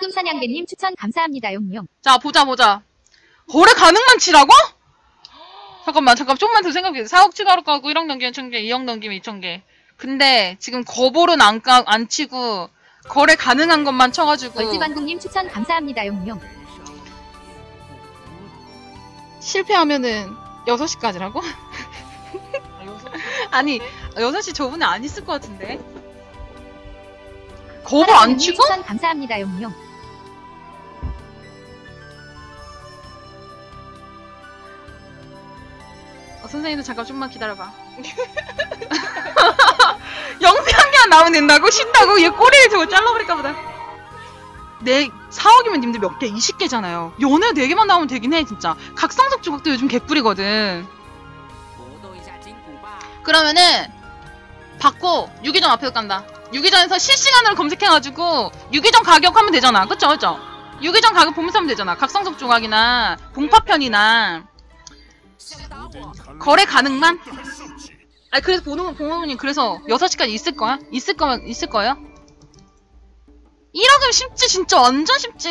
황금 사냥개님 추천 감사합니다 용용. 자, 보자, 보자. 거래 가능만 치라고? 잠깐만, 잠깐, 좀만 더 생각해. 4억 추가로 까고 1억 넘기면 1000개, 2억 넘기면 2000개. 근데 지금 거볼은 안, 까, 안 치고 거래 가능한 것만 쳐가지고 벌지반국님 추천 감사합니다 용용. 실패하면은 6시까지라고? 아니, 6시 저분에 안 있을 것 같은데. 거볼 안 치고? 추천 감사합니다 용용. 선생님도 잠깐 좀만 기다려봐. 영상만 나오면 된다고? 쉰다고? 얘 꼬리를 저거 잘라버릴까 보다. 내 4억이면 님들 몇 개? 20개잖아요. 연애 4개만 나오면 되긴 해, 진짜. 각성석 조각도 요즘 개꿀이거든. 그러면은, 받고, 유기전 앞에서 깐다. 유기전에서 실시간으로 검색해가지고, 유기전 가격 하면 되잖아. 그쵸, 그쵸? 유기전 가격 보면서 하면 되잖아. 각성석 조각이나, 봉파편이나, 거래 가능만? 아니 그래서 보노 보노님 그래서 6시까지 있을 거야? 있을 거면 있을 거예요? 1억이면 쉽지 진짜 완전 쉽지.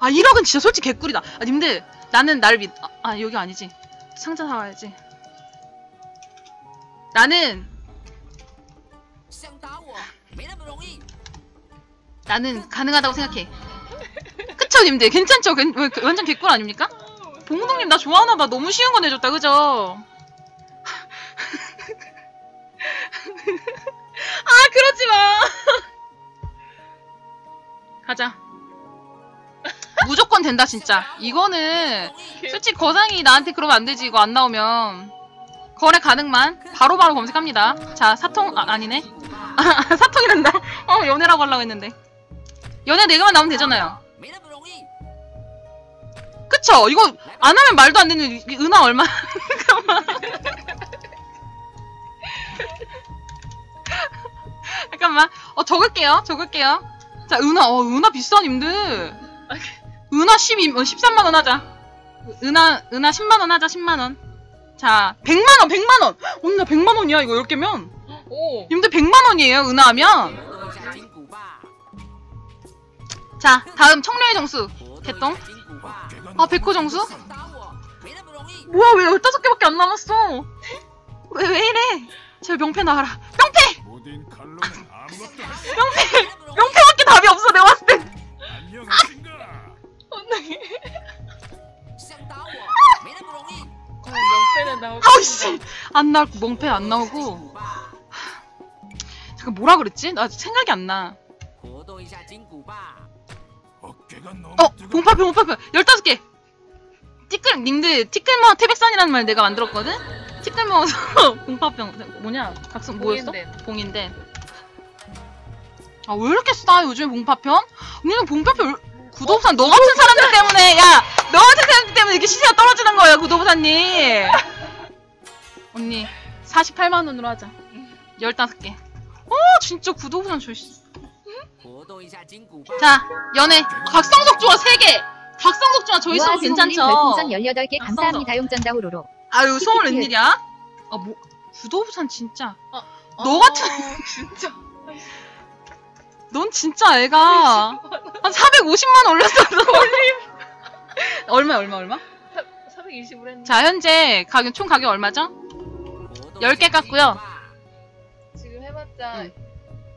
아 1억은 진짜 솔직히 개꿀이다. 아 님들 나는 나를 믿. 아, 아 여기 아니지. 상자 사와야지. 나는 나는 가능하다고 생각해. 그쵸 님들 괜찮죠? 괜- 왜, 그- 완전 개꿀 아닙니까? 봉동님 나 좋아하나봐. 너무 쉬운 거 내줬다. 그죠? 아 그러지마. 가자. 무조건 된다 진짜. 이거는 솔직히 거상이 나한테 그러면 안 되지 이거 안 나오면. 거래 가능만 바로바로 검색합니다. 자 사통 아, 아니네. 아, 사통이란다. 어 연애라고 하려고 했는데. 연애 4개만 나오면 되잖아요 그쵸? 이거 안 하면 말도 안 되는 이- 은하 얼마? 잠깐만. 잠깐만 어 적을게요. 적을게요. 자 은하. 어 은하 비싸 님들. 은하 12 어, 13만 원 하자. 은하 은하 10만 원 하자 10만 원. 자 100만 원 100만 원. 언니 나 100만 원이야 이거 10개면? 오. 님들 100만 원이에요 은하 하면? 자 다음 청룡의 정수. 개똥 아 백호 정수? 뭐야 왜 15개밖에 안 남았어? 왜 왜 이래? 제발 명패 나와라. 명패! 명패! 명패밖에 답이 없어 내가 봤을 땐 명패는 나올 아우씨. 안 나올 명패 안 나오고. 잠깐 뭐라 그랬지? 나 생각이 안 나 어. 봉파표 봉파표. 15개. 티끌 님들 티끌머 태백산이라는 말 내가 만들었거든? 티끌 모아서 봉파병 뭐냐? 각성 뭐였어. 봉인된. 아왜 이렇게 싸 요즘에 봉파편 언니는 봉파편 구도부산 너 같은 사람들 때문에 야 너 같은 사람들 때문에 이렇게 시세가 떨어지는 거야 구도부산님 언니 48만 원으로 하자. 15개. 어 진짜 구도부산 조시 자 연애. 각성석 조화 3개. 각성석 조화 저 있으면 괜찮죠? 별풍선 18개 아, 감사합니다. 용전다우로로. 아유 소울. 웬일이야? 아 뭐 구도부산 진짜. 어. 너 같은 진짜. 넌 진짜 애가 한 450만 올렸어. 얼마 얼마 얼마? 420을 했는데 자 현재 가격 총 가격 얼마죠? 10개 깠고요. 지금 해봤자 응.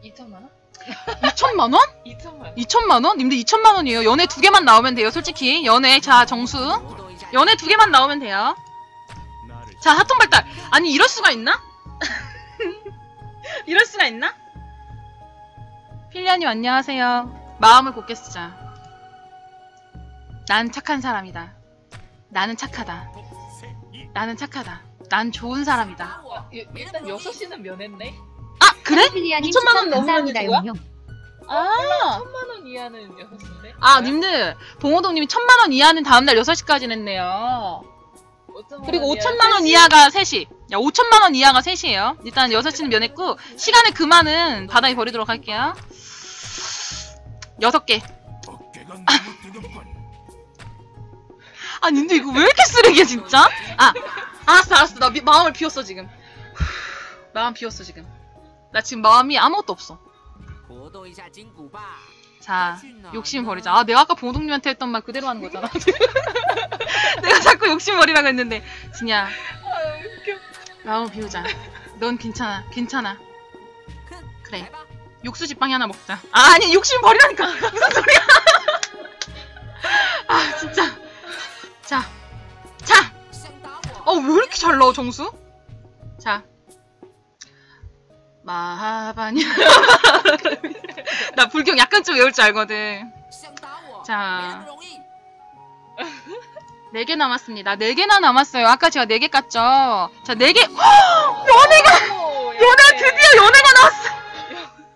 2천만 원? 2천만 원? 2천만 원. 2천만 원? 님들 2천만 원이에요 연애 두 개만 나오면 돼요 솔직히 연애 자 정수 연애 두 개만 나오면 돼요 자, 하통 발달. 아니, 이럴 수가 있나? 이럴 수가 있나? 필리아님, 안녕하세요. 마음을 곱게 쓰자. 난 착한 사람이다. 나는 착하다. 나는 착하다. 난 좋은 사람이다. 아, 일- 일단 6시는 면했네. 아, 그래? 필리아님 2천만 원 되는 거야? 용용. 아, 천만 원 이하는 6시인데. 아, 님들, 봉호동님이 천만 원 이하는 다음날 6시까지 냈네요. 그리고 5천만 원 이하가 3시. 야, 5천만 원 이하가 3시예요. 일단 6시는 면했고 시간의 그만은 바닥에 버리도록 할게요. 6개. 어깨가 너무 뜨겁군. 아, 근데 이거 왜 이렇게 쓰레기야, 진짜? 아, 알았어, 알았어. 나 미- 마음을 비웠어, 지금. 마음 비웠어, 지금. 나 지금 마음이 아무것도 없어. 자, 욕심 버리자. 아, 내가 아까 봉동님한테 했던 말 그대로 하는 거잖아. 내가 자꾸 욕심 버리라고 했는데. 진이야. 마음 비우자. 넌 괜찮아. 괜찮아. 그래. 육수 지빵이 하나 먹자. 아, 아니, 욕심 버리라니까. 무슨 소리야. 아, 진짜. 자. 자. 어, 왜 이렇게 잘 나와, 정수? 자. 마하바냐? 나 불경 약간 좀 외울 줄 알거든. 자. 4개 남았습니다. 4개나 남았어요. 아까 제가 4개 깠죠? 자 4개. 연애가 연애 드디어 연애가 나왔어.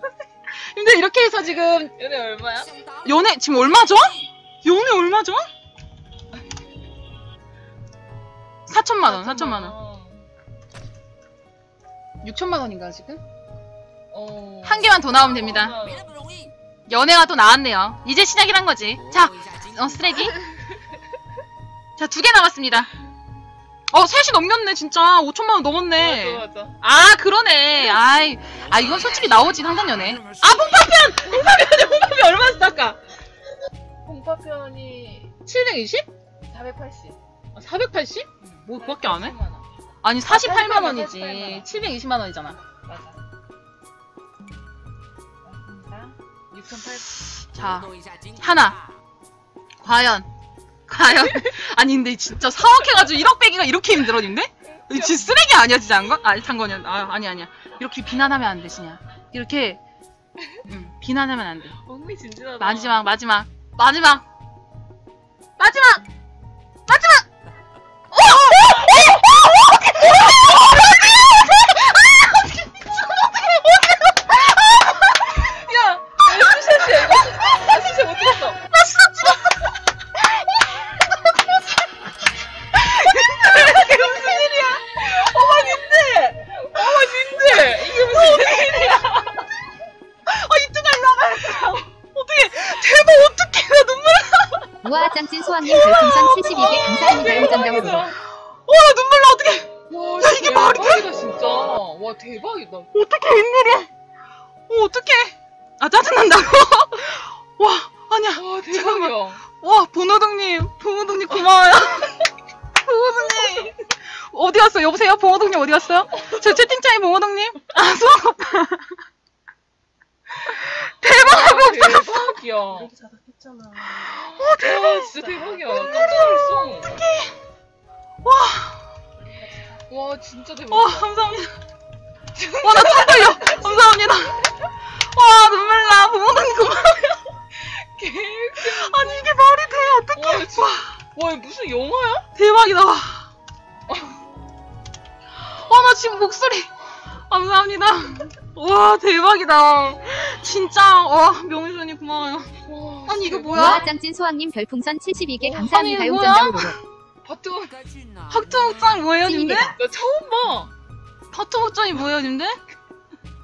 근데 이렇게 해서 지금 연애 얼마야? 연애 지금 얼마죠? 연애 얼마죠? 4천만원 4천만원. 6천만원인가 지금? 어... 한 개만 더 나오면 됩니다. 연애가 또 나왔네요. 이제 시작이란 거지. 자, 어, 쓰레기. 자, 두 개 남았습니다. 어, 셋이 넘겼네, 진짜. 5천만 원 넘었네. 맞아, 맞아. 아, 그러네. 아이, 아, 이건 솔직히 나오지, 상단 연애. 아, 봉파편! 봉파편이, 봉파편 얼마였어, 아까? 봉파편이 720? 480. 아, 480? 뭐, 그밖에 안 해? 아니, 48만 원이지. 720만 원이잖아. 맞아. 6.8. 자, 하나. 과연. 과연. 아니, 근데 진짜 사억해가지고 1억 빼기가 이렇게 힘들어, 근데? 진 쓰레기 아니야, 진짜 안 거? 아, 산 거냐? 아, 아니, 아니야. 이렇게 비난하면 안 되시냐 이렇게. 음, 비난하면 안 돼. 엉미 진진하다. 마지막, 마지막. 마지막! 마지막! 소왕님 별풍선 72개 감사합니다. 용전당으로. 와, 나 눈물 나, 어떡해. 와, 야, 이게 말이 돼? 대박이다, 진짜. 와, 대박이다. 어떡해, 웬일이야. 어, 어떡해. 아, 짜증난다고. 와, 아니야. 와, 대박이야. 와, 봉호동님, 봉호동님 고마워요. 봉호동님. 어디 갔어? 여보세요? 봉호동님 어디 갔어요? 저 채팅창에 봉호동님? 아, 수학 없다. 대박 하고 대 박이야. 어, 와, 대박. 진짜 대박이야. 깜짝 놀랐어. 어떡해. 와, 와, 진짜 대박. 와, 감사합니다. 와, 나 ton떨려 감사합니다. 와, 눈물 나. 봉호동님 고마워요. 아니, 이게 말이 돼. 어떡해. 와, 진짜. 와, 이거 무슨 영화야? 대박이다. 와, 와, 나 지금 목소리. 감사합니다. 와, 대박이다. 진짜, 와, 명희선이 고마워요. 와, 아니 이거 어, 뭐야? 우와 짱찐 소왕님 별풍선 72개 오, 어, 감사합니다. 용전장 도로. 박토박장 뭐예요, 님들? 나 처음 봐. 바토목장이 뭐예요, 님들?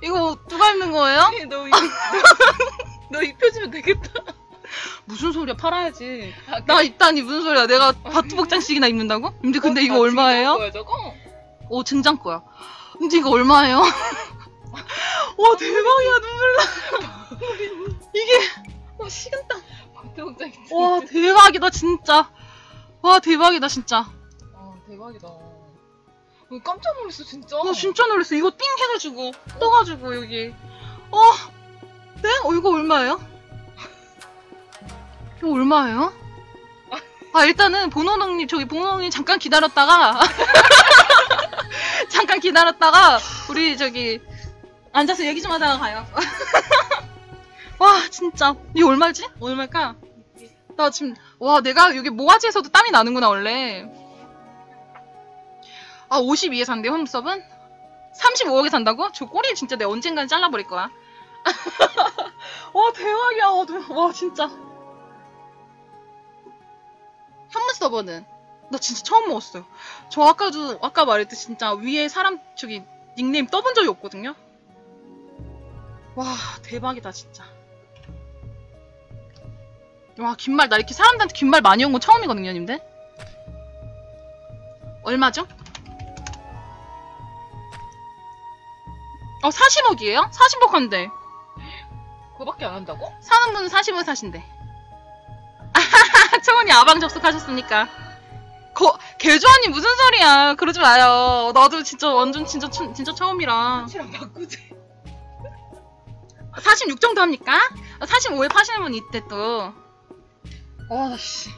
이거 누가 입는 거예요? 너, 이, 너 입혀주면 되겠다. 무슨 소리야? 팔아야지. 아, 그 나 입다니 무슨 소리야? 내가 바토목장씩이나 입는다고? 님들 근데 어, 이거 얼마예요? 오 증장 거야. 근데 이거 얼마예요? 와 대박이야 눈물 나. 이게 와, 식은땀. 있지. 와, 대박이다, 진짜. 와, 대박이다, 진짜. 아, 대박이다. 어, 깜짝 놀랐어, 진짜. 와, 진짜 놀랐어. 이거 띵 해가지고, 떠가지고, 여기. 어, 네? 어, 이거 얼마예요? 이거 얼마예요? 아, 일단은, 보노동님, 저기, 보노동님 잠깐 기다렸다가, 잠깐 기다렸다가, 우리, 저기, 앉아서 얘기 좀 하다가 가요. 와, 진짜. 이거 얼마지? 얼마일까? 나 지금, 와, 내가 여기 모가지에서도 땀이 나는구나, 원래. 아, 52에 산대, 홈섭은? 35억에 산다고? 저 꼬리 진짜 내가 언젠간 잘라버릴 거야. 와, 대박이야. 와, 대- 와, 진짜. 현무 서버는? 나 진짜 처음 먹었어요. 저 아까도, 아까 말했듯이 진짜 위에 사람, 저기, 닉네임 떠본 적이 없거든요? 와, 대박이다, 진짜. 와, 긴말, 나 이렇게 사람들한테 긴말 많이 온 거 처음이거든요, 님들? 얼마죠? 어, 40억이에요? 40억 한데. 그거밖에 안 한다고? 사는 분은 40원 사신대. 아하하, 청원이 아방 접속하셨습니까? 거, 개조아님 무슨 소리야. 그러지 마요. 나도 진짜 완전 진짜, 처- 진짜 처음이라. 바꾸지. 46 정도 합니까? 45에 파시는 분 있대 또. 와, 씨.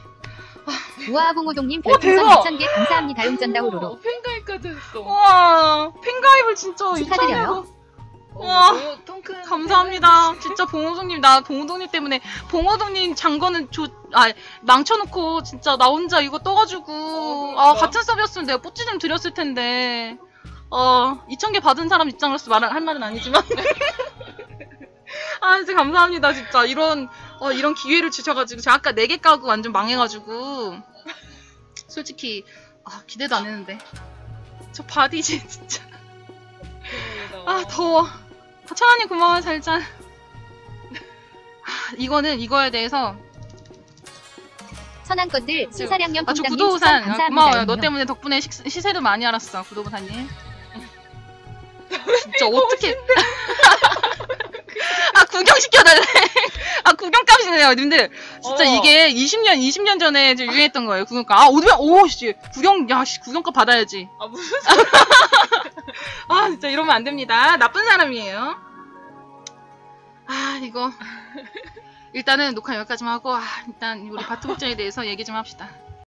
우아 봉호동님 오, 별풍선 대박! 2,000개 감사합니다. 용전다 호로로. 어, 팬가입까지 했어. 와, 팬가입을 진짜 축하드려요. 2,000개. 어, 와, 감사합니다. 진짜 봉호동님, 나 봉호동님 때문에, 봉호동님 장거는 조, 아, 망쳐놓고, 진짜 나 혼자 이거 떠가지고, 어, 아, 그러니까. 같은 서비였으면 내가 뽀찌 좀 드렸을 텐데, 어, 2,000개 받은 사람 입장으로서 말을, 할 말은 아니지만. 아, 진짜 감사합니다, 진짜. 이런, 어, 이런 기회를 주셔가지고, 제가 아까 4개 까고 완전 망해가지고, 솔직히, 아, 기대도 안 했는데. 저 바디지, 진짜. 아, 더워. 아, 천원님 고마워요, 잘자. 이거는 이거에 대해서 선한 것들 시사량념 아, 저 통장님 구도우산 감사합니다. 고마워요. 너. 때문에 덕분에 식, 시세도 많이 알았어, 구도우사님. 진짜 어떻게? 아 구경시켜달래. 아 구경값이네요, 님들. 진짜 어. 이게 20년, 20년 전에 이제 유행했던 거예요, 구경값. 아 오면 오 씨 구경, 야 씨, 구경값 받아야지. 아 무슨 아 진짜 이러면 안 됩니다. 나쁜 사람이에요. 아 이거 일단은 녹화 여기까지만 하고 아, 일단 우리 바트 복장에 대해서 얘기 좀 합시다.